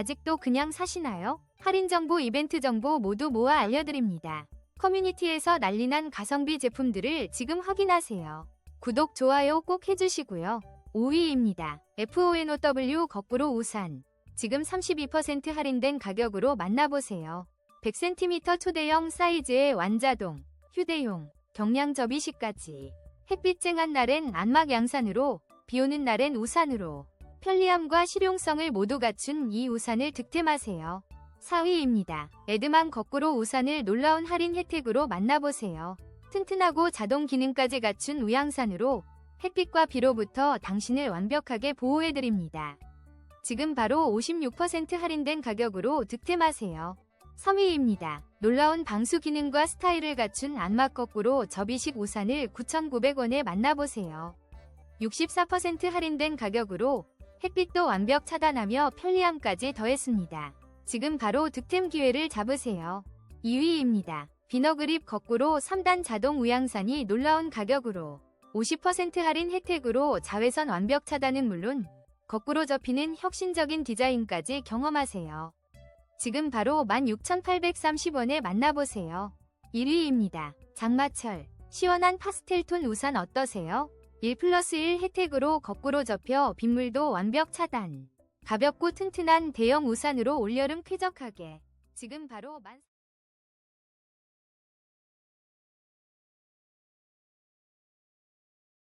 아직도 그냥 사시나요? 할인 정보, 이벤트 정보 모두 모아 알려드립니다. 커뮤니티에서 난리난 가성비 제품들을 지금 확인하세요. 구독, 좋아요 꼭 해주시고요. 5위입니다. FONOW 거꾸로 우산. 지금 32% 할인된 가격으로 만나보세요. 100cm 초대형 사이즈의 완자동, 휴대용, 경량 접이식까지. 햇빛 쨍한 날엔 안막 양산으로, 비 오는 날엔 우산으로. 편리함과 실용성을 모두 갖춘 이 우산을 득템하세요. 4위입니다. 에드만 거꾸로 우산을 놀라운 할인 혜택으로 만나보세요. 튼튼하고 자동 기능까지 갖춘 우양산으로 햇빛과 비로부터 당신을 완벽하게 보호해드립니다. 지금 바로 56% 할인된 가격으로 득템하세요. 3위입니다. 놀라운 방수 기능과 스타일을 갖춘 안막 거꾸로 접이식 우산을 9,900원에 만나보세요. 64% 할인된 가격으로 햇빛도 완벽 차단하며 편리함까지 더했습니다. 지금 바로 득템 기회를 잡으세요. 2위입니다. 비너그립 거꾸로 3단 자동 우양산이 놀라운 가격으로 50% 할인 혜택으로 자외선 완벽 차단은 물론 거꾸로 접히는 혁신적인 디자인까지 경험하세요. 지금 바로 16,830원에 만나보세요. 1위입니다. 장마철 시원한 파스텔톤 우산 어떠세요? 1 플러스 1 혜택으로 거꾸로 접혀 빗물도 완벽 차단. 가볍고 튼튼한 대형 우산으로 올여름 쾌적하게. 지금 바로 만